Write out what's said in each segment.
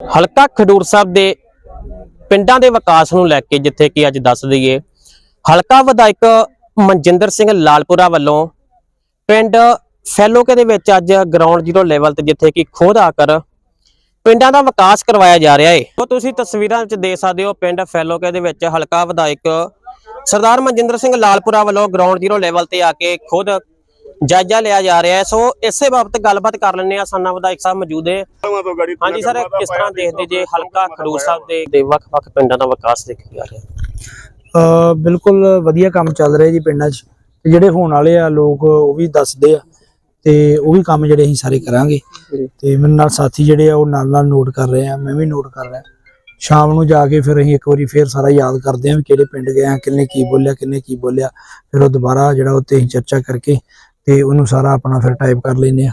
ਹਲਕਾ ਖਡੂਰ ਸਾਹਿਬ ਦੇ ਪਿੰਡਾਂ ਦੇ ਵਿਕਾਸ ਨੂੰ ਲੈ ਕੇ ਜਿੱਥੇ ਕਿ ਅੱਜ ਦੱਸ ਦਈਏ, ਹਲਕਾ ਵਿਧਾਇਕ ਮਨਜਿੰਦਰ ਸਿੰਘ ਲਾਲਪੁਰਾ ਵੱਲੋਂ ਪਿੰਡ ਫੈਲੋਕੇ ਦੇ ਵਿੱਚ ਅੱਜ ਗਰਾਊਂਡ ਜ਼ੀਰੋ ਲੈਵਲ ਤੇ ਜਿੱਥੇ ਕਿ ਖੋਦ ਆ ਕਰ ਪਿੰਡਾਂ ਦਾ ਵਿਕਾਸ ਕਰਵਾਇਆ ਜਾ ਰਿਹਾ ਹੈ ਉਹ ਤੁਸੀਂ ਤਸਵੀਰਾਂ ਵਿੱਚ ਦੇਖ ਸਕਦੇ ਹੋ, ਪਿੰਡ ਫੈਲੋਕੇ ਦੇ ਵਿੱਚ ਹਲਕਾ ਵਿਧਾਇਕ ਸਰਦਾਰ ਮਨਜਿੰਦਰ ਸਿੰਘ ਲਾਲਪੁਰਾ ਵੱਲੋਂ ਗਰਾਊਂਡ ਜ਼ੀਰੋ ਲੈਵਲ ਤੇ ਆ ਕੇ ਖੁਦ ਜਾਇਜ਼ਾ ਲਿਆ ਜਾ ਰਿਹਾ ਹੈ। ਸੋ ਇਸੇ ਬਾਬਤ ਗੱਲਬਾਤ ਕਰ ਲੈਂਦੇ ਆ ਸਾਨਾ ਵਿਧਾਇਕ ਸਾਹਿਬ ਮੌਜੂਦ ਹੈ ਹਾਂਜੀ ਸਰ ਕਿਸ ਤਰ੍ਹਾਂ ਦੇਖਦੇ ਜੇ ਹਲਕਾ ਖਡੂਰ ਸਾਹਿਬ ਦੇ ਦੇ ਵੱਖ-ਵੱਖ ਪਿੰਡਾਂ ਦਾ ਵਿਕਾਸ ਦੇਖਿਆ ਜਾ ਰਿਹਾ? ਬਿਲਕੁਲ ਵਧੀਆ ਕੰਮ ਚੱਲ ਰਿਹਾ ਜੀ ਪਿੰਡਾਂ 'ਚ। ਤੇ ਜਿਹੜੇ ਹੋਣ ਵਾਲੇ ਆ ਲੋਕ ਉਹ ਵੀ ਦੱਸਦੇ ਆ। ਤੇ ਉਹ ਵੀ ਕੰਮ ਜਿਹੜੇ ਅਸੀਂ ਸਾਰੇ ਕਰਾਂਗੇ। ਤੇ ਮੇਰੇ ਨਾਲ ਸਾਥੀ ਜਿਹੜੇ ਆ ਉਹ ਨਾਲ ਨਾਲ ਨੋਟ ਕਰ ਰਹੇ ਆ। ਮੈਂ ਵੀ ਨੋਟ ਕਰ ਰਿਹਾ। ਸ਼ਾਮ ਨੂੰ ਜਾ ਕੇ ਫਿਰ ਅਸੀਂ ਇੱਕ ਵਾਰੀ ਫੇਰ ਸਾਰਾ ਯਾਦ ਕਰਦੇ ਆ ਵੀ ਕਿਹੜੇ ਪਿੰਡ ਗਏ ਆ ਕਿੰਨੇ ਕੀ ਬੋਲਿਆ ਕਿੰਨੇ ਕੀ ਬੋਲਿਆ। ਫਿਰ ਉਹ ਦੁਬਾਰਾ ਜਿਹੜਾ ਉੱਤੇ ਅਸੀਂ ਚਰਚਾ ਕਰਕੇ ਤੇ ਉਹਨੂੰ ਸਾਰਾ ਆਪਣਾ ਫਿਰ ਟਾਈਪ ਕਰ ਲੈਨੇ ਆ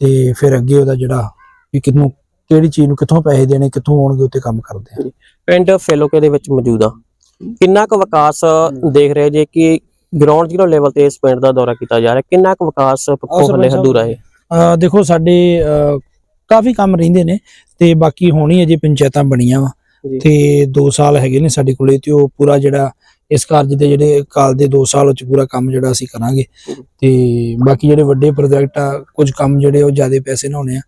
ਤੇ ਫਿਰ ਅੱਗੇ ਉਹਦਾ ਜਿਹੜਾ ਵੀ ਕਿਹਨੂੰ ਕਿਹੜੀ ਚੀਜ਼ ਨੂੰ ਕਿੱਥੋਂ ਪੈਸੇ ਦੇਣੇ ਕਿੱਥੋਂ ਆਉਣਗੇ ਉੱਤੇ ਕੰਮ ਕਰਦੇ ਆ ਪਿੰਡ ਫੈਲੋਕੇ ਦੇ ਵਿੱਚ ਮੌਜੂਦ ਆ ਕਿੰਨਾ ਕੁ ਵਿਕਾਸ ਦੇਖ ਰਹੇ ਜੇ ਕਿ ਗਰਾਊਂਡ ਜ਼ੀਰੋ ਲੈਵਲ ਤੇ ਇਸ ਪਿੰਡ ਦਾ ਦੌਰਾ ਕੀਤਾ ਜਾ ਰਿਹਾ ਕਿੰਨਾ ਕੁ ਵਿਕਾਸ ਪੱਖੋਂ ਹਲੇ। ਅਧੂਰਾ ਹੈ? ਦੇਖੋ ਸਾਡੇ ਕਾਫੀ ਕੰਮ ਰਹਿੰਦੇ ਨੇ ਤੇ ਬਾਕੀ ਹੋਣੀ ਅਜੇ ਪੰਚਾਇਤਾਂ ਬਣੀਆਂ ਵਾ। ਤੇ 2 ਸਾਲ ਹੈਗੇ ਨੇ ਸਾਡੇ ਕੋਲੇ ਤੇ ਉਹ ਪੂਰਾ ਜਿਹੜਾ ਇਸ ਕਾਰਜ ਦੇ ਜਿਹੜੇ ਕਾਲ ਦੇ 2 ਸਾਲ ਵਿੱਚ ਪੂਰਾ ਕੰਮ ਜਿਹੜਾ ਅਸੀਂ ਕਰਾਂਗੇ। ਤੇ ਬਾਕੀ ਜਿਹੜੇ ਵੱਡੇ ਪ੍ਰੋਜੈਕਟ ਆ ਕੁਝ ਕੰਮ ਜਿਹੜੇ ਉਹ ਜ਼ਿਆਦਾ ਪੈਸੇ ਨਾ ਹੋਣੇ ਆ।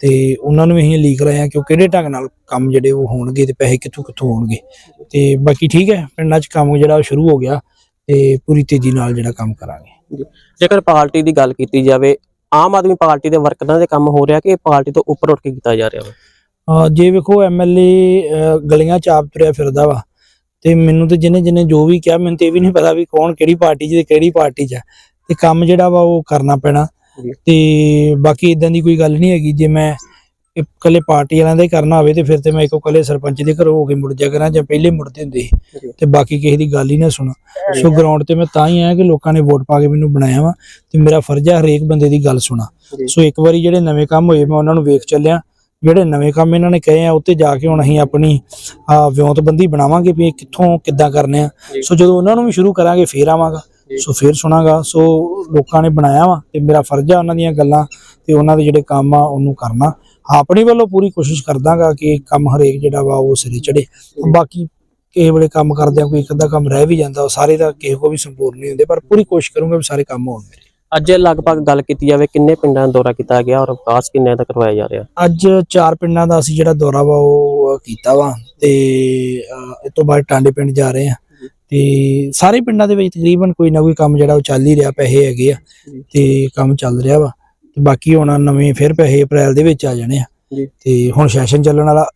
ਤੇ ਉਹਨਾਂ ਨੂੰ ਅਸੀਂ ਲੀਕ ਰਹੇ ਆ ਕਿ ਉਹ ਕਿਹੜੇ ਢੰਗ ਨਾਲ ਕੰਮ ਜਿਹੜੇ ਉਹ ਹੋਣਗੇ ਤੇ ਪੈਸੇ ਕਿੱਥੋਂ ਕਿੱਥੋਂ ਹੋਣਗੇ। ਤੇ ਬਾਕੀ ਠੀਕ ਹੈ ਪਿੰਡਾਂ 'ਚ ਕੰਮ ਜਿਹੜਾ ਉਹ ਸ਼ੁਰੂ ਹੋ ਗਿਆ ਤੇ ਪੂਰੀ ਤੇਜ਼ੀ ਨਾਲ ਜਿਹੜਾ ਕੰਮ ਕਰਾਂਗੇ। ਜੇਕਰ ਪਾਰਟੀ ਦੀ ਗੱਲ ਕੀਤੀ ਜਾਵੇ ਆਮ ਆਦਮੀ ਪਾਰਟੀ ਦੇ ਵਰਕਰਾਂ ਦੇ ਕੰਮ ਹੋ ਰਿਹਾ ਕਿ ਪਾਰਟੀ ਤੋਂ ਉੱਪਰ ਉੱਠ ਕੇ ਕੀਤਾ ਜਾ ਰਿਹਾ ਵਾ? ਜੇ ਵੇਖੋ ਐਮਐਲਏ ਗਲੀਆਂ ਚ ਆਪ ਤੁਰਿਆ ਫਿਰਦਾ ਵਾ। ਤੇ ਮੈਨੂੰ ਤੇ ਜਿਹਨੇ ਜਿਹਨੇ ਜੋ ਵੀ ਕਿਹਾ ਮੈਨੂੰ ਤੇ ਇਹ ਵੀ ਨਹੀਂ ਪਤਾ ਵੀ ਕੌਣ ਕਿਹੜੀ ਪਾਰਟੀ 'ਚ ਤੇ ਕਿਹੜੀ ਪਾਰਟੀ 'ਚ ਆ। ਤੇ ਕੰਮ ਜਿਹੜਾ ਵਾ ਉਹ ਕਰਨਾ ਪੈਣਾ। ਤੇ ਬਾਕੀ ਇਦਾਂ ਦੀ ਕੋਈ ਗੱਲ ਨਹੀਂ ਹੈਗੀ। ਜੇ ਮੈਂ ਇਕੱਲੇ ਪਾਰਟੀ ਵਾਲਿਆਂ ਦਾ ਹੀ ਕਰਨਾ ਹੋਵੇ ਤੇ ਫਿਰ ਤੇ ਮੈਂ ਇੱਕੋ ਇਕੱਲੇ ਸਰਪੰਚ ਦੇ ਘਰੋਂ ਹੋ ਕੇ ਮੁੜ ਜਾ ਕਰਾਂ ਜਾਂ ਪਹਿਲੇ ਮੁੜਦੇ ਹੁੰਦੇ ਸੀ। ਤੇ ਬਾਕੀ ਕਿਸੇ ਦੀ ਗੱਲ ਹੀ ਨਾ ਸੁਣਾ। ਸੋ ਗਰਾਊਂਡ ਤੇ ਮੈਂ ਤਾਂ ਹੀ ਆਇਆ ਕਿ ਲੋਕਾਂ ਨੇ ਵੋਟ ਪਾ ਕੇ ਮੈਨੂੰ ਬਣਾਇਆ ਵਾ ਤੇ ਮੇਰਾ ਫਰਜ਼ ਹੈ ਹਰੇਕ ਬੰਦੇ ਦੀ ਗੱਲ ਸੁਣਾ। ਸੋ ਇੱਕ ਵਾਰੀ ਜਿਹੜੇ ਨਵੇਂ ਕੰਮ ਹੋਏ ਮੈਂ ਉਹਨਾਂ ਨੂੰ ਵੇਖ ਚੱਲਿਆ। ਜਿਹੜੇ ਨਵੇਂ ਕੰਮ ਇਹਨਾਂ ਨੇ ਕਹੇ ਆ ਉੱਤੇ ਜਾ ਕੇ ਹੁਣ ਅਸੀਂ ਆਪਣੀ ਆ ਵਿਉਂਤਬੰਦੀ ਬਣਾਵਾਂਗੇ ਵੀ ਇਹ ਕਿੱਥੋਂ ਕਿੱਦਾਂ ਕਰਨੇ ਆ। ਸੋ ਜਦੋਂ ਉਹਨਾਂ ਨੂੰ ਵੀ ਸ਼ੁਰੂ ਕਰਾਂਗੇ ਫੇਰ ਆਵਾਂਗਾ। ਸੋ ਫੇਰ ਸੁਣਾਗਾ। ਸੋ ਲੋਕਾਂ ਨੇ ਬਣਾਇਆ ਵਾ ਤੇ ਮੇਰਾ ਫਰਜ਼ ਆ ਉਹਨਾਂ ਦੀਆਂ ਗੱਲਾਂ ਤੇ ਉਹਨਾਂ ਦੇ ਜਿਹੜੇ ਕੰਮ ਆ ਉਹਨੂੰ ਕਰਨਾ। ਆਪਣੀ ਵੱਲੋਂ ਪੂਰੀ ਕੋਸ਼ਿਸ਼ ਕਰਦਾਗਾ ਕਿ ਕੰਮ ਹਰੇਕ ਜਿਹੜਾ ਵਾ ਉਹ ਸਿਰੇ ਚੜੇ ਬਾਕੀ ਕਿਸੇ ਵੇਲੇ ਕੰਮ ਕਰਦਿਆਂ ਕੋਈ ਇੱਕ ਅੱਧਾ ਕੰਮ ਰਹਿ ਵੀ ਜਾਂਦਾ ਉਹ ਸਾਰੇ ਦਾ ਕਿਸੇ ਕੋ ਵੀ ਸੰਪੂਰਨ ਨਹੀਂ ਹੁੰਦੇ ਪਰ ਪੂਰੀ ਕੋਸ਼ਿਸ਼ ਕਰੂੰਗਾ ਵੀ ਸਾਰੇ ਕੰਮ ਹੋਣ ਮੇਰੇ। ਅੱਜ ਲਗਭਗ ਗੱਲ ਕੀਤੀ ਜਾਵੇ ਕਿੰਨੇ ਪਿੰਡਾਂ ਦਾ ਦੌਰਾ ਕੀਤਾ ਗਿਆ ਔਰ ਵਿਕਾਸ ਕਿੰਨੇ ਦਾ ਕਰਵਾਇਆ ਜਾ ਰਿਹਾ? ਅੱਜ ਚਾਰ ਪਿੰਡਾਂ ਦਾ ਅਸੀਂ ਜਿਹੜਾ ਦੌਰਾ ਵਾ ਉਹ ਕੀਤਾ ਵਾ ਤੇ ਇਹ ਤੋਂ ਬਾਅਦ ਟਾਂਡੇ ਪਿੰਡ ਜਾ ਰਹੇ ਆ ਤੇ ਸਾਰੇ ਪਿੰਡਾਂ ਦੇ ਵਿੱਚ ਤਕਰੀਬਨ ਕੋਈ ਨਾ ਕੋਈ ਕੰਮ ਜਿਹੜਾ ਉਹ ਚੱਲ ਹੀ ਰਿਹਾ ਪੈਸੇ ਹੈਗੇ ਆ। ਤੇ ਕੰਮ ਚੱਲ ਰਿਹਾ ਵਾ। ਤੇ ਬਾਕੀ ਹੁਣ ਨਵੇਂ ਫਿਰ ਪੈਸੇ ਅਪ੍ਰੈਲ ਦੇ ਵਿੱਚ ਆ ਜਾਣੇ ਆ। ਤੇ ਹੁਣ ਸੈਸ਼ਨ ਚੱਲਣ ਵਾਲਾ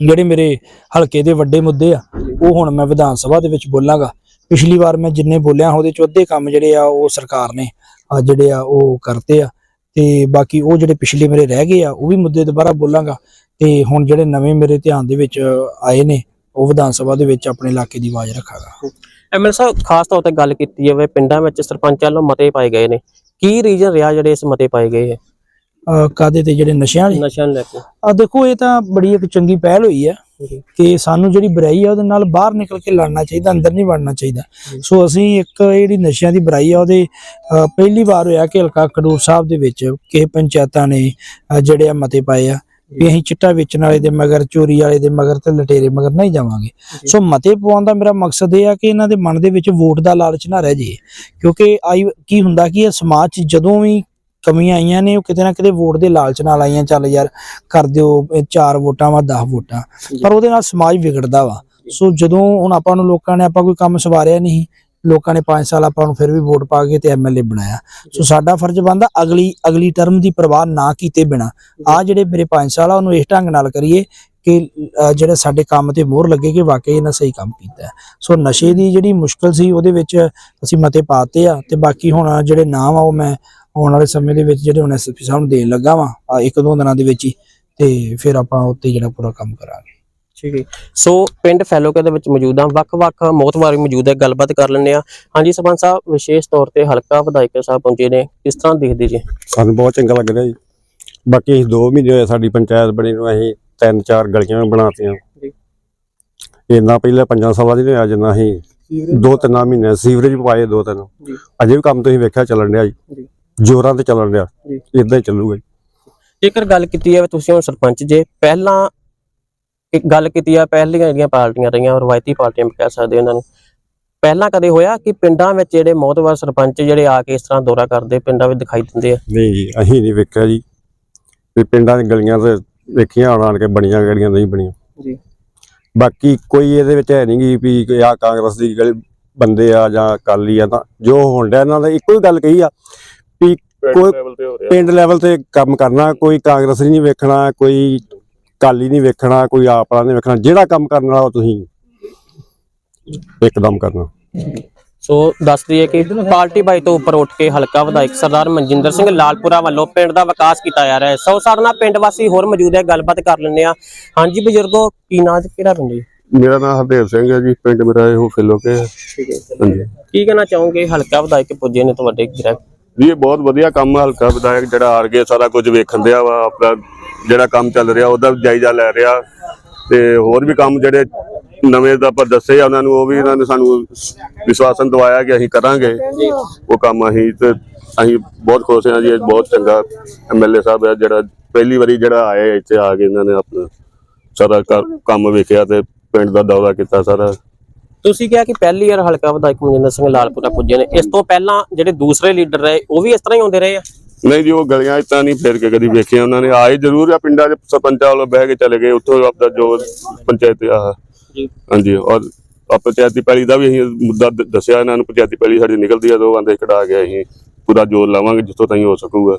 ਜਿਹੜੇ ਮੇਰੇ ਹਲਕੇ ਦੇ ਵੱਡੇ ਮੁੱਦੇ ਆ ਉਹ ਹੁਣ ਮੈਂ ਵਿਧਾਨ ਸਭਾ ਦੇ ਵਿੱਚ ਬੋਲਾਂਗਾ। ਪਿਛਲੀ ਵਾਰ ਮੈਂ ਜਿੰਨੇ ਬੋਲਿਆ ਉਹਦੇ ਚ ਅੱਧੇ ਕੰਮ ਜਿਹੜੇ ਆ ਉਹ ਸਰਕਾਰ ਨੇ ਆ ਜਿਹੜੇ ਆ ਉਹ ਕਰਤੇ ਆ। ਤੇ ਬਾਕੀ ਉਹ ਜਿਹੜੇ ਪਿਛਲੇ ਮੇਰੇ ਰਹਿ ਗਏ ਆ ਉਹ ਵੀ ਮੁੱਦੇ ਦੁਬਾਰਾ ਬੋਲਾਂਗਾ। ਤੇ ਹੁਣ ਜਿਹੜੇ ਨਵੇਂ ਮੇਰੇ ਧਿਆਨ ਦੇ ਵਿੱਚ ਆਏ ਨੇ ਉਹ ਵਿਧਾਨ ਸਭਾ ਦੇ ਵਿੱਚ ਆਪਣੇ ਇਲਾਕੇ ਦੀ ਆਵਾਜ਼ ਰੱਖਾਂਗਾ। ਐਮਐਲ ਸਾਹਿਬ ਖਾਸ ਤੌਰ ਤੇ ਗੱਲ ਕੀਤੀ ਜਾਵੇ ਪਿੰਡਾਂ ਵਿੱਚ ਸਰਪੰਚਾਂ ਵੱਲੋਂ ਮਤੇ ਪਾਏ ਗਏ ਨੇ। ਕੀ ਰੀਜਨ ਰਿਹਾ ਜਿਹੜੇ ਇਸ ਮਤੇ ਪਾਏ ਗਏ ਹੈ? ਅਹ ਕਾਦੇ ਤੇ ਜਿਹੜੇ ਨਸ਼ਿਆਂ ਵਾਲੇ? ਨਸ਼ਿਆਂ ਨੂੰ ਲੈ ਕੇ। ਆ ਦੇਖੋ ਇਹ ਤਾਂ ਬੜੀ ਇੱਕ ਚੰਗੀ ਪਹਿਲ ਹੋਈ ਆ ਕਿ ਸਾਨੂੰ ਜਿਹੜੀ ਬੁਰਾਈ ਆ ਉਹਦੇ ਨਾਲ ਬਾਹਰ ਨਿਕਲ ਕੇ ਲੜਨਾ ਚਾਹੀਦਾ ਅੰਦਰ ਨਹੀਂ ਵੜਨਾ ਚਾਹੀਦਾ। ਸੋ ਅਸੀਂ ਇੱਕ ਜਿਹੜੀ ਨਸ਼ਿਆਂ ਦੀ ਬੁਰਾਈ ਆ ਉਹਦੇ ਪਹਿਲੀ ਵਾਰ ਹੋਇਆ ਕਿ ਹਲਕਾ ਖਡੂਰ ਸਾਹਿਬ ਦੇ ਵਿੱਚ ਕਿਸੇ ਪੰਚਾਇਤਾਂ ਨੇ ਜਿਹੜੇ ਮਤੇ ਪਾਏ ਆ ਵੀ ਅਸੀਂ ਚਿੱਟਾ ਵੇਚਣ ਵਾਲੇ ਦੇ ਮਗਰ ਚੋਰੀ ਵਾਲੇ ਦੇ ਮਗਰ ਤੇ ਲਟੇਰੇ ਮਗਰ ਨਹੀਂ ਜਾਵਾਂਗੇ। ਸੋ ਮਤੇ ਪਵਾਉਣ ਦਾ ਮੇਰਾ ਮਕਸਦ ਇਹ ਆ ਕਿ ਇਹਨਾਂ ਦੇ ਮਨ ਦੇ ਵਿੱਚ ਵੋਟ ਦਾ ਲਾਲਚ ਨਾ ਰਹਿ ਜੇ ਕਿਉਂਕਿ ਆਈ ਕੀ ਹੁੰਦਾ ਕਿ ਇਹ ਸਮਾਜ 'ਚ ਜਦੋਂ ਵੀ ਕਮੀਆਂ ਆਈਆਂ ਨੇ ਉਹ ਕਿਤੇ ਨਾ ਕਿਤੇ ਵੋਟ ਦੇ ਲਾਲਚ ਨਾਲ ਆਈਆਂ ਚੱਲ ਯਾਰ ਕਰ ਦਿਓ ਇਹ ਚਾਰ ਵੋਟਾਂ ਵਾ 10 ਵੋਟਾਂ। ਪਰ ਉਹਦੇ ਨਾਲ ਸਮਾਜ ਵਿਗੜਦਾ ਵਾ। ਸੋ ਜਦੋਂ ਹੁਣ ਆਪਾਂ ਨੂੰ ਲੋਕਾਂ ਨੇ ਆਪਾਂ ਕੋਈ ਕੰਮ ਸਵਾਰਿਆ ਨਹੀਂ ਲੋਕਾਂ ਨੇ 5 ਸਾਲ ਆਪਾਂ ਨੂੰ ਫਿਰ ਵੀ ਵੋਟ ਪਾ ਕੇ ਤੇ ਐਮਐਲਏ ਬਣਾਇਆ। ਸੋ ਸਾਡਾ ਫਰਜ਼ ਬਣਦਾ ਅਗਲੀ ਅਗਲੀ ਟਰਮ ਦੀ ਪਰਵਾਹ ਨਾ ਕੀਤੇ ਬਿਨਾ। ਆ ਜਿਹੜੇ ਮੇਰੇ 5 ਸਾਲ ਆ ਉਹਨੂੰ ਇਸ ਢੰਗ ਨਾਲ ਕਰੀਏ ਕਿ ਜਿਹੜੇ ਸਾਡੇ ਕੰਮ ਤੇ ਮੋਹਰ ਲੱਗੇ ਕਿ ਵਾਕਈ ਇਹਨਾਂ ਸਹੀ ਕੰਮ ਕੀਤਾ। ਸੋ ਨਸ਼ੇ ਦੀ ਜਿਹੜੀ ਮੁਸ਼ਕਲ ਸੀ ਉਹਦੇ ਵਿੱਚ ਅਸੀਂ ਮਤੇ ਪਾਤੇ ਆ ਤੇ ਬਾਕੀ ਹੁਣ ਜਿਹੜੇ ਨਾਮ ਆ ਉਹ ਮੈਂ ਆਉਣ ਵਾਲੇ ਸਮੇਂ ਦੇ ਵਿੱਚ ਜਿਹੜੇ ਹੁਣ ਐਸਪੀ ਸਾਹਿਬ ਨੂੰ ਦੇਣ ਲੱਗਾ ਵਾਂ ਆ ਇੱਕ ਦੋ ਦਿਨਾਂ ਦੇ ਵਿੱਚ ਹੀ ਤੇ ਫਿਰ ਆਪਾਂ ਉੱਤੇ ਜਿਹੜਾ ਪੂਰਾ ਕੰਮ ਕਰਾਂਗੇ। ਠੀਕ ਹੈ। ਸੋ ਪਿੰਡ ਫੈਲੋਕੇ ਦੇ ਵਿੱਚ ਮੌਜੂਦ ਹਾਂ ਵੱਖ-ਵੱਖ ਮੋਤਵਾਰੀ ਮੌਜੂਦ ਹੈ ਗੱਲਬਾਤ ਕਰ ਲੈਂਦੇ ਆ ਹਾਂਜੀ ਸਰਪੰਚ ਸਾਹਿਬ ਵਿਸ਼ੇਸ਼ ਤੌਰ ਤੇ ਹਲਕਾ ਵਿਧਾਇਕ ਸਾਹਿਬ ਪਹੁੰਚੇ ਨੇ ਕਿਸ ਤਰ੍ਹਾਂ ਦੇਖਦੇ ਜੀ? ਸਾਨੂੰ ਬਹੁਤ ਚੰਗਾ ਲੱਗ ਰਿਹਾ ਜੀ। ਬਾਕੀ ਅਸੀਂ 2 ਮਹੀਨੇ ਹੋਏ ਸਾਡੀ ਪੰਚਾਇਤ ਬਣੀ ਨੂੰ ਅਸੀਂ ਤਿੰਨ ਚਾਰ ਗਲੀਆਂ ਵੀ ਬਣਾਤੀਆਂ। ਜੀ। ਇੰਨਾ ਪਹਿਲਾਂ ਪੰਜਾਂ ਸਾਲਾਂ ਦੀ ਨਹੀਂ ਹੋਇਆ ਜਿੰਨਾ ਅਸੀਂ ਦੋ ਤਿੰਨ ਮਹੀਨੇ ਸੀਵਰੇਜ ਵੀ ਪਾਏ ਦੋ ਤਿੰਨ। ਅਜੇ ਵੀ ਕੰਮ ਤੁਸੀਂ ਵੇਖਿਆ ਚੱਲਣ ਜੀ। ਜੀ। ਜੋਰਾਂ ਤੇ ਚੱਲਣ ਜੀ। ਇਦਾਂ ਹੀ ਚੱਲੂਗਾ ਜੀ। ਜੇਕਰ ਗੱਲ ਕੀਤੀ ਜਾਵੇ ਤੁਸੀਂ ਹੁਣ ਸਰਪੰਚ ਜੇ ਪਹਿਲਾਂ ਇੱਕ ਗੱਲ ਕੀਤੀ ਆ ਪਹਿਲੀਆਂ ਜਿਹੜੀਆਂ ਪਾਰਟੀਆਂ ਰਹੀਆਂ ਰਵਾਇਤੀ ਪਾਰਟੀਆਂ ਵੀ ਕਹਿ ਸਕਦੇ ਉਹਨਾਂ ਨੂੰ। ਪਹਿਲਾਂ ਕਦੇ ਹੋਇਆ ਕਿ ਪਿੰਡਾਂ ਵਿੱਚ ਜਿਹੜੇ ਮੋਹਤਵਰ ਸਰਪੰਚ ਜਿਹੜੇ ਆ ਕੇ ਇਸ ਤਰ੍ਹਾਂ ਦੌਰਾ ਕਰਦੇ ਪਿੰਡਾਂ ਵਿੱਚ ਦਿਖਾਈ ਦਿੰਦੇ ਆ? ਨਹੀਂ ਜੀ ਅਸੀਂ ਨਹੀਂ ਵੇਖਿਆ ਜੀ। ਵੀ ਪਿੰਡਾਂ ਦੀ ਗਲੀਆਂ ਤੇ ਵੇਖੀਆਂ ਆਣ ਆਣ ਕੇ ਬਣੀਆਂ ਗਲੀਆਂ ਨਹੀਂ ਬਣੀਆਂ। ਜੀ। ਬਾਕੀ ਕੋਈ ਇਹਦੇ ਵਿੱਚ ਹੈ ਨਹੀਂ ਗੀ ਵੀ ਆ ਕਾਂਗਰਸ ਦੀ ਗਲੀ ਬੰਦੇ ਆ ਜਾਂ ਅਕਾਲੀ ਆ ਤਾਂ ਜੋ ਹੁਣ ਡਿਆ। ਇਹਨਾਂ ਦਾ ਇੱਕੋ ਹੀ ਗੱਲ ਕਹੀ ਆ ਕੋਈ ਪਿੰਡ ਲੈਵਲ ਤੇ ਕੰਮ ਕਰਨਾ ਕੋਈ ਕਾਂਗਰਸ ਨਹੀਂ ਵੇਖਣਾ ਕੋਈ ਅਕਾਲੀ ਨਹੀਂ ਵੇਖਣਾ ਕੋਈ ਆਪ ਵਾਲਾ ਨਹੀਂ ਵੇਖਣਾ। ਜਿਹੜਾ ਕੰਮ ਕਰਨ ਵਾਲਾ ਉਹ ਤੁਸੀਂ ਇੱਕਦਮ ਕਰਨਾ। ਸੋ ਦੱਸ ਦਈਏ ਕਿ ਪਾਰਟੀ ਬਾਈ ਤੋਂ ਉੱਪਰ ਉੱਠ ਕੇ ਹਲਕਾ ਵਿਧਾਇਕ ਸਰਦਾਰ ਮਨਜਿੰਦਰ ਸਿੰਘ ਲਾਲਪੁਰਾ ਵੱਲੋਂ ਪਿੰਡ ਦਾ ਵਿਕਾਸ ਕੀਤਾ ਜਾ ਰਿਹਾ ਹੈ। ਸੋ ਸਾਡੇ ਨਾਲ ਪਿੰਡ ਵਾਸੀ ਹੋਰ ਮੌਜੂਦ ਹੈ ਗੱਲਬਾਤ ਕਰ ਲੈਂਦੇ ਆ ਹਾਂਜੀ ਬਜ਼ੁਰਗੋ ਕੀ ਨਾਂ ਤੇ ਕਿਹੜਾ ਪਿੰਡ ਜੀ ਮੇਰਾ ਨਾਮ ਹਰਦੇਵ ਸਿੰਘ ਹੈ ਜੀ ਪਿੰਡ ਮੇਰਾ ਇਹੋ ਫਿੱਲੋਕੇ ਹੈ। ਠੀਕ ਹੈ। ਹਾਂਜੀ ਕੀ ਕਹਿਣਾ ਚਾਹੋਗੇ? ਹਲਕਾ ਵਿਧਾਇਕ ਪੁੱਜੇ ਨੇ ਤੁਹਾਡੇ ਗ੍ਰਹਿ ਜੀ ਇਹ ਬਹੁਤ ਵਧੀਆ ਕੰਮ ਹਲਕਾ ਵਿਧਾਇਕ ਜਿਹੜਾ ਆਰ ਕੇ ਸਾਰਾ ਕੁਝ ਵੇਖਣ ਦਿਆ ਵਾ, ਆਪਣਾ ਜਿਹੜਾ ਕੰਮ ਚੱਲ ਰਿਹਾ ਉਹਦਾ ਜਾਇਜ਼ਾ ਲੈ ਰਿਹਾ। ਤੇ ਹੋਰ ਵੀ ਕੰਮ ਜਿਹੜੇ ਨਵੇਂ ਦਾ ਆਪਾਂ ਦੱਸੇ ਆ ਉਹਨਾਂ ਨੂੰ, ਉਹ ਵੀ ਇਹਨਾਂ ਨੇ ਸਾਨੂੰ ਵਿਸ਼ਵਾਸਨ ਦਵਾਇਆ ਕਿ ਅਸੀਂ ਕਰਾਂਗੇ। ਉਹ ਕੰਮ ਅਸੀਂ ਤੇ ਅਸੀਂ ਬਹੁਤ ਖੁਸ਼ ਹਾਂ ਜੀ, ਇਹ ਬਹੁਤ ਚੰਗਾ ਐਮਐਲਏ ਸਾਹਿਬ ਹੈ ਜਿਹੜਾ ਪਹਿਲੀ ਵਾਰੀ ਜਿਹੜਾ ਆਏ ਇੱਥੇ ਆ ਕੇ ਇਹਨਾਂ ਨੇ ਆਪਣਾ ਸਾਰਾ ਕੰਮ ਵੇਖਿਆ ਤੇ ਪਿੰਡ ਦਾ ਦੌਰਾ ਕੀਤਾ ਸਾਰਾ। ਤੁਸੀਂ ਕਿਹਾ ਕਿ ਪਹਿਲੀ ਵਾਰ ਹਲਕਾ ਵਿਧਾਇਕ ਮਨਜਿੰਦਰ ਸਿੰਘ ਲਾਲਪੁਰਾ ਪੁੱਜੇ ਨੇ। ਇਸ ਤੋਂ ਪਹਿਲਾਂ ਜਿਹੜੇ ਦੂਸਰੇ ਲੀਡਰ ਰਹੇ ਉਹ ਵੀ ਇਸ ਤਰ੍ਹਾਂ ਹੀ ਹੁੰਦੇ ਰਹੇ ਆ? ਨਹੀਂ ਜੀ ਉਹ ਗਲੀਆਂ ਇਤਾਂ ਨਹੀਂ ਫੇਰ ਕੇ ਕਦੀ ਵੇਖਿਆ ਉਹਨਾਂ ਨੇ। ਆਏ ਜ਼ਰੂਰ ਆ ਪਿੰਡਾਂ ਦੇ ਸਰਪੰਚਾਂ ਵੱਲੋਂ ਬਹਿ ਕੇ ਚਲੇ ਗਏ। ਉੱਥੋਂ ਆਪਦਾ ਜੋ ਪੰਚਾਇਤ ਆ। ਜੀ। ਹਾਂਜੀ ਔਰ ਆ ਪੰਚਾਇਤੀ ਪੈਲੀ ਦਾ ਵੀ ਅਸੀਂ ਮੁੱਦਾ ਦੱਸਿਆ ਇਹਨਾਂ ਨੂੰ ਪੰਚਾਇਤੀ ਪੈਲੀ ਸਾਡੀ ਨਿਕਲਦੀ ਆ ਦੋ ਬੰਦੇ ਕਢਾ ਕੇ ਅਸੀਂ ਪੂਰਾ ਜ਼ੋਰ ਲਾਵਾਂਗੇ ਜਿੱਥੋਂ ਤਾਈਂ ਹੋ ਸਕੂਗਾ।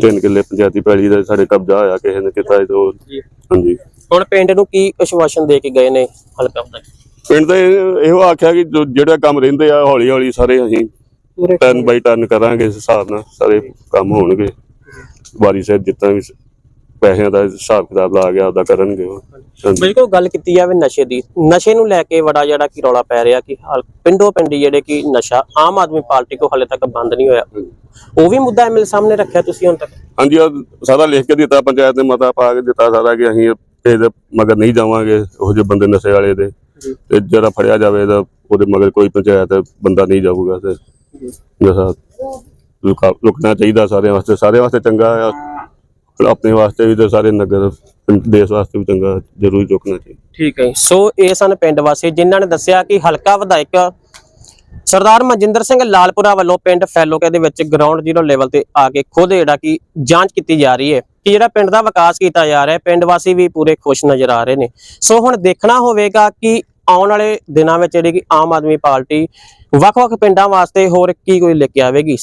ਤਿੰਨ ਕਿੱਲੇ ਪੰਚਾਇਤੀ ਪੈਲੀ ਦਾ ਸਾਡੇ ਕਬਜ਼ਾ ਹੋਇਆ ਕਿਸੇ ਨੇ ਕੀਤਾ ਤੋਂ। ਜੀ। ਹਾਂਜੀ। ਹੁਣ ਪਿੰਡ ਨੂੰ ਕੀ ਆਸ਼ਵਾਸਨ ਦੇ ਕੇ ਗਏ ਨੇ ਹਲਕਾ ਵਿਧਾਇਕ? ਪਿੰਡ ਦੇ ਇਹੋ ਆਖਿਆ ਕਿ ਜੋ- ਜਿਹੜਾ ਕੰਮ ਰਹਿੰਦੇ ਆ ਹੌਲੀ ਹੌਲੀ ਸਾਰੇ ਅਸੀਂ ਪੂਰੇ ਟਰਨ ਬਾਈ ਟਰਨ ਕਰਾਂਗੇ ਇਸ ਹਿਸਾਬ ਨਾਲ ਸਾਰੇ ਕੰਮ ਹੋਣਗੇ। ਵਾਰੀ ਸਿਰ ਜਿੱਤਾਂ ਵੀ ਪੈਸਿਆਂ ਦਾ ਹਿਸਾਬ ਕਿਤਾਬ ਲਾ ਗਿਆ ਉਹਦਾ ਕਰਨਗੇ ਉਹ। ਹਾਂਜੀ। ਬਿਲਕੁਲ ਗੱਲ ਕੀਤੀ ਜਾਵੇ ਨਸ਼ੇ ਦੀ ਨਸ਼ੇ ਨੂੰ ਲੈ ਕੇ ਬੜਾ ਜਿਹੜਾ ਕਿ ਰੌਲਾ ਪੈ ਰਿਹਾ ਕਿ ਹਲ- ਪਿੰਡੋ ਪਿੰਡੀ ਜਿਹੜੇ ਕਿ ਨਸ਼ਾ ਆਮ ਆਦਮੀ ਪਾਰਟੀ ਕੋ ਹਲੇ ਤੱਕ ਬੰਦ ਨਹੀਂ ਹੋਇਆ। ਉਹ ਵੀ ਮੁੱਦਾ ਐਮਐਲ ਸਾਹਮਣੇ ਰੱਖਿਆ ਤੁਸੀਂ ਹੁਣ ਤੱਕ? ਹਾਂਜੀ ਉਹ ਸਾਰਾ ਲਿਖ ਕੇ ਦਿੱਤਾ ਪੰਚਾਇਤ ਨੇ ਮਤਾ ਪਾ ਕੇ ਦਿੱਤਾ ਸਾਰਾ ਕਿ ਅਸੀਂ ਇਹਦੇ ਮਗਰ ਨਹੀਂ ਜਾਵਾਂਗੇ ਉਹ ਜਿਹੇ ਬੰਦੇ ਨਸ਼ੇ ਵਾਲੇ ਦੇ। ਤੇ ਜਿਹੜਾ ਫੜਿਆ ਜਾਵੇ ਤਾਂ ਉਹਦੇ ਮਗਰ ਕੋਈ ਪੰਚਾਇਤ, ਬੰਦਾ ਨਹੀਂ ਜਾਊਗਾ ਤੇ ਨਸ਼ਾ ਲੁਕਾ ਚਾਹੀਦਾ ਸਾਰਿਆਂ ਵਾਸਤੇ। ਸਾਰਿਆਂ ਵਾਸਤੇ ਚੰਗਾ ਆ। ਆਪਣੇ ਵਾਸਤੇ ਵੀ ਤੇ ਸਾਰੇ ਨਗਰ, ਦੇਸ਼ ਵਾਸਤੇ ਵੀ ਚੰਗਾ, ਜ਼ਰੂਰੀ ਚੁੱਕਣਾ ਚਾਹੀਦਾ। ਠੀਕ ਹੈ ਸੋ ਇਹ ਸਨ ਪਿੰਡ ਵਾਸੀ, ਜਿਨ੍ਹਾਂ ਨੇ ਦੱਸਿਆ ਕਿ ਹਲਕਾ ਵਿਧਾਇਕ ਸਰਦਾਰ ਮਨਜਿੰਦਰ ਸਿੰਘ ਲਾਲਪੁਰਾ ਵੱਲੋਂ ਪਿੰਡ ਫੈਲੋਕੇ ਦੇ ਵਿੱਚ ਗਰਾਊਂਡ ਜ਼ੀਰੋ ਲੈਵਲ ਤੇ ਆ ਕੇ ਖੁਦ ਜਿਹੜਾ ਕਿ ਜਾਂਚ ਕੀਤੀ ਜਾ ਰਹੀ ਹੈ ਕਿ ਜਿਹੜਾ ਪਿੰਡ ਦਾ ਵਿਕਾਸ ਕੀਤਾ ਜਾ ਰਿਹਾ ਪਿੰਡ ਵਾਸੀ ਵੀ ਪੂਰੇ ਖੁਸ਼ ਨਜ਼ਰ ਆ ਰਹੇ ਨੇ। ਸੋ ਹੁਣ ਦੇਖਣਾ ਹੋਵੇਗਾ ਕਿ ਆਉਣ ਵਾਲੇ ਦਿਨਾਂ ਵਿੱਚ ਜਿਹੜੀ ਕਿ ਆਮ ਆਦਮੀ ਪਾਰਟੀ ਵੱਖ-ਵੱਖ ਪਿੰਡਾਂ ਵਾਸਤੇ ਹੋਰ ਕੀ ਕੋਈ ਲੈ ਕੇ ਆਵੇਗੀ?